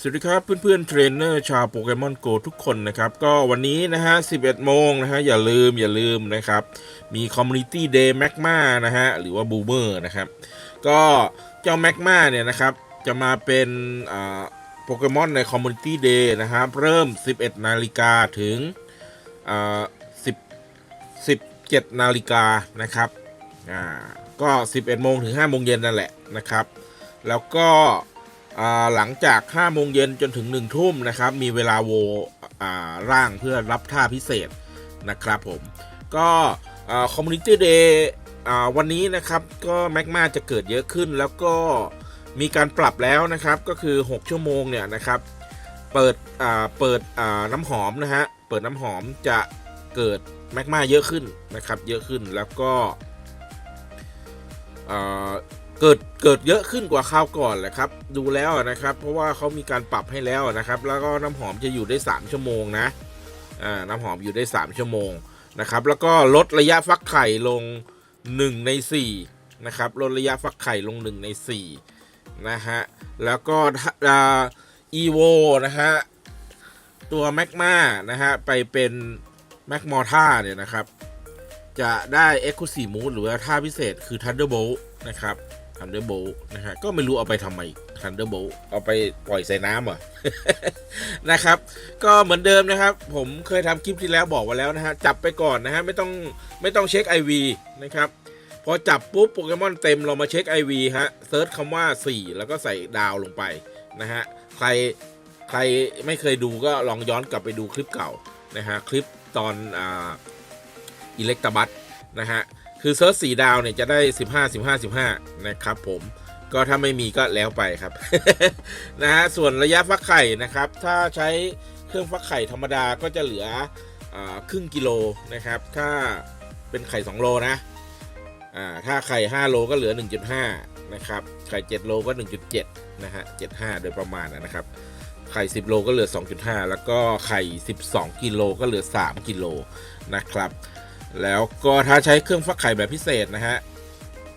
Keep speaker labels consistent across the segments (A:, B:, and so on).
A: สวัสดีครับเพื่อนๆเทรนเนอร์ชาวโปเกมอนโกทุกคนนะครับ ก็วันนี้นะฮะ 11 โมงนะฮะ อย่าลืมอย่าลืมนะครับ มีคอมมูนิตี้เดย์แมกมานะฮะ หรือว่าบูมเมอร์นะครับ ก็เจ้าแมกมาเนี่ยนะครับ จะมาเป็นโปเกมอนในคอมมูนิตี้เดย์นะครับ เริ่ม 11 นาฬิกาถึง10 17 นาฬิกานะครับอ่าก็ 11 โมงถึง 5 โมงเย็นนั่นแหละนะครับ แล้วก็ หลังจาก5โมงเย็นจนถึง 1 ทุ่มนะครับ มีเวลาโวอ่าร่างเพื่อรับท่าพิเศษนะครับผม ก็คอมมูนิตี้เดย์วันนี้นะครับก็แมกมาจะเกิดเยอะขึ้น แล้วก็มีการปรับแล้วนะครับก็คือ 6 ชั่วโมงเนี่ยนะครับเปิดเปิดน้ำหอมนะฮะเปิดน้ำหอมจะเกิดแมกมาเยอะขึ้นนะครับ เยอะขึ้นแล้วก็ เกิดเกิดเยอะขึ้นกว่าคราวก่อนแหละครับ ดูแล้วนะครับ เพราะว่าเขามีการปรับให้แล้วนะครับ แล้วก็น้ำหอมจะอยู่ได้ 3 ชั่วโมงนะอ่าน้ำหอมอยู่ได้ 3 ชั่วโมงนะครับ แล้วก็ลดระยะฟักไข่ลง 1 ใน4นะครับลดระยะฟักไข่ลง 1 ใน4นะฮะแล้วก็อีโวนะฮะตัวแมกมานะฮะไปเป็นแมกมอท่าเนี่ยนะครับ จะได้ e x c l u s i v e Move หรือว่าท่าพิเศษคือ Thunderbolt นะครับ Thunderbolt นะฮะ ก็ไม่รู้เอาไปทำไม Thunderbolt เอาไปปล่อยใส่น้ำเหรอ นะครับ ก็เหมือนเดิมนะครับ ผมเคยทำคลิปที่แล้วบอกไว้แล้วนะฮะ จับไปก่อนนะฮะ ไม่ต้องไม่ต้องเช็ค IV นะครับพอจับปุ๊บโปเกมอนเต็มเรามาเช็ค IV ฮะเซิร์ชคำว่า 4 แล้วก็ใส่ดาวลงไปนะฮะ ใครใครไม่เคยดูก็ลองย้อนกลับไปดูคลิปเก่านะฮะ คลิปตอนอ่าอิเล็กตบัตนะฮะ คือเซิร์ชสีดาวเนี่ยจะได้ 15 15 15 นะครับผมก็ถ้าไม่มีก็แล้วไปครับนะฮะส่วนระยะฟักไข่นะครับ ถ้าใช้เครื่องฟักไข่ธรรมดาก็จะเหลืออครึ่งกิโลนะครับ ถ้าเป็นไข่ 2 โลนะถ้าไข่ 5 โลก็เหลือ 1.5 นะครับ ไข่ 7 โลก็ 1.7 นะฮะ 75 โดยประมาณนะครับ ไข่ 10 โลก็เหลือ 2.5 แล้วก็ไข่ 12 กิโลก็เหลือ 3 กิโลนะครับ แล้วก็ถ้าใช้เครื่องฟักไข่แบบพิเศษนะฮะ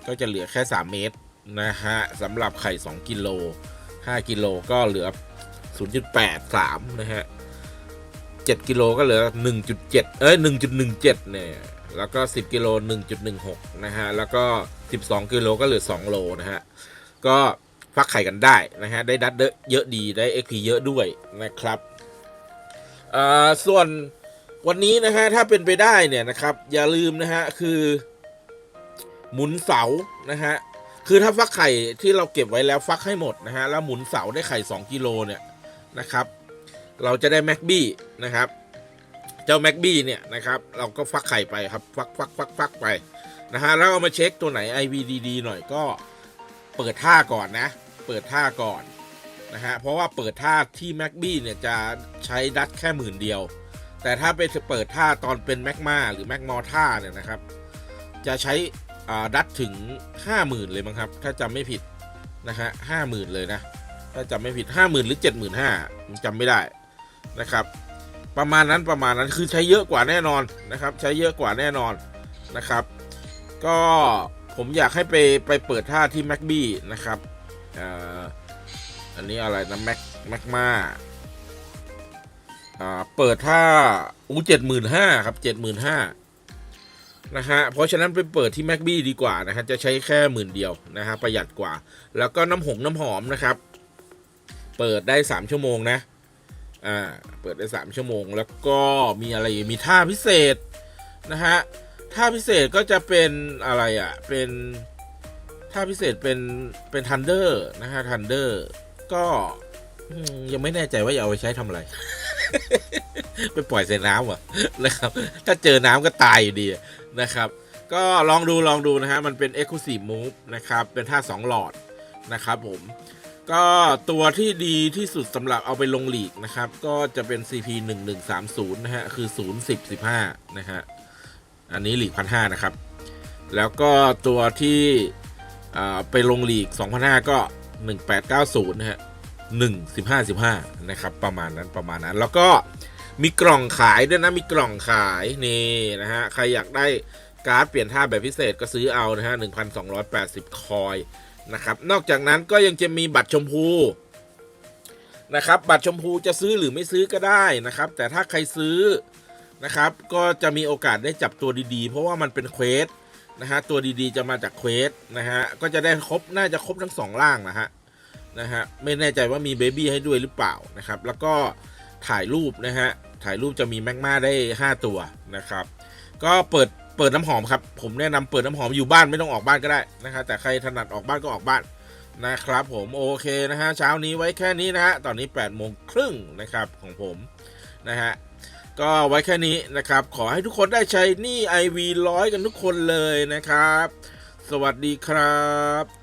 A: ก็จะเหลือแค่ 3 เมตรนะฮะสำหรับไข่ 2กิโล5กิโลก็เหลือ 0.83 นะฮะ7กิโลก็เหลือ 1.7 เอ้ย 1.17 เนี่ย แล้วก็ 10กิโล1.16 นะฮะ แล้วก็ 12กิโลก็เหลือ 2 โลนะฮะ ก็ฟักไข่กันได้นะฮะ ได้ดัดเยอะดี ได้ XP เยอะด้วยนะครับ อ่า ส่วน วันนี้นะฮะถ้าเป็นไปได้เนี่ยนะครับ อย่าลืมนะฮะคือ หมุนเสานะฮะคือถ้าฟักไข่ที่เราเก็บไว้แล้วฟักให้หมดนะฮะแล้วหมุนเสาได้ไข่ 2กิโลเนี่ยนะครับ เราจะได้แม็กบี้นะครับ เจ้าแม็กบี้เนี่ยนะครับ เราก็ฟักไข่ไปครับฟักฟักฟักฟักไปนะฮะแล้วเอามาเช็คตัวไหน IVDD หน่อยก็เปิดท่าก่อนนะ เปิดท่าก่อนนะฮะเพราะว่าเปิดท่าที่แม็กบี้เนี่ยจะใช้ดัตแค่หมื่นเดียว แต่ถ้าไปเปิดท่าตอนเป็นแมกมาหรือแมกมอท่าเนี่ยนะครับ จะใช้ดัตถึง 50,000 เลยมั้งครับ ถ้าจำไม่ผิดนะฮะห้าหมื่นเลยนะ ถ้าจำไม่ผิด 50,000 หรือ 75,000ผมจำไม่ได้นะครับ ประมาณนั้นประมาณนั้นคือใช้เยอะกว่าแน่นอนนะครับ ใช้เยอะกว่าแน่นอนนะครับ ก็ผมอยากให้ไปไปเปิดท่าที่แม็กบี้นะครับอ,อันนี้อะไรนะแม็กแม็กมา อ่าเปิดท่าอู้เจ็ดหมื่นห้าครับเจ็ดหมื่นห้านะฮะเพราะฉะนั้นไปเปิดที่แม็กบี้ดีกว่านะฮะจะใช้แค่หมื่นเดียวนะฮะประหยัดกว่า แล้วก็น้ำหงน้ำหอมนะครับ เปิดได้สามชั่วโมงนะอ่าเปิดได้สามชั่วโมง แล้วก็มีอะไรมีท่าพิเศษนะฮะท่าพิเศษก็จะเป็นอะไรอะเป็นท่าพิเศษเป็นเป็นทันเดอร์นะฮะทันเดอร์ก็ยังไม่แน่ใจว่าจะเอาไปใช้ทำอะไร ไปปล่อยใส่น้ำเหรอนะครับ ถ้าเจอน้ำก็ตายอยู่ดีนะครับ ก็ลองดูลองดูนะฮะ มันเป็น Exclusive Move นะครับ เป็นท่า2หลอดนะครับผม ก็ตัวที่ดีที่สุดสำหรับเอาไปลงหลีกนะครับ ก็จะเป็น CP 1 1 3 0นะฮะ คือ 0 10 15 นะฮะ อันนี้หลีกพันห้านะครับ แล้วก็ตัวที่ไปลงหลีก2,500ก็ 1890 นะฮะ หนึ่งสิบห้าสิบห้านะครับประมาณนั้นประมาณนั้น แล้วก็มีกล่องขายด้วยนะมีกล่องขายนี่นะฮะใครอยากได้การ์ดเปลี่ยนท่าแบบพิเศษก็ซื้อเอานะฮะหนึ่งพันสองร้อยแปดสิบคอยนะครับนอกจากนั้นก็ยังจะมีบัตรชมพูนะครับบัตรชมพูจะซื้อหรือไม่ซื้อก็ได้นะครับ แต่ถ้าใครซื้อนะครับก็จะมีโอกาสได้จับตัวดีๆ เพราะว่ามันเป็นเควสนะฮะตัวดีๆจะมาจากเควสนะฮะก็จะได้ครบน่าจะครบทั้งสองร่างนะฮะ นะฮะไม่แน่ใจว่ามีเบบี้ให้ด้วยหรือเปล่านะครับ แล้วก็ถ่ายรูปนะฮะถ่ายรูปจะมีแมกมาได้ 5 ตัวนะครับ ก็เปิดเปิดน้ำหอมครับ ผมแนะนำเปิดน้ำหอมอยู่บ้านไม่ต้องออกบ้านก็ได้นะครับแต่ใครถนัดออกบ้านก็ออกบ้านนะครับผมโอเคนะฮะเช้านี้ไว้แค่นี้นะฮะตอนนี้8ปดโมงครึ่งนะครับของผมนะฮะก็ไว้แค่นี้นะครับ ขอให้ทุกคนได้ใช้หนี่ IV ร้อยกันทุกคนเลยนะครับ สวัสดีครับ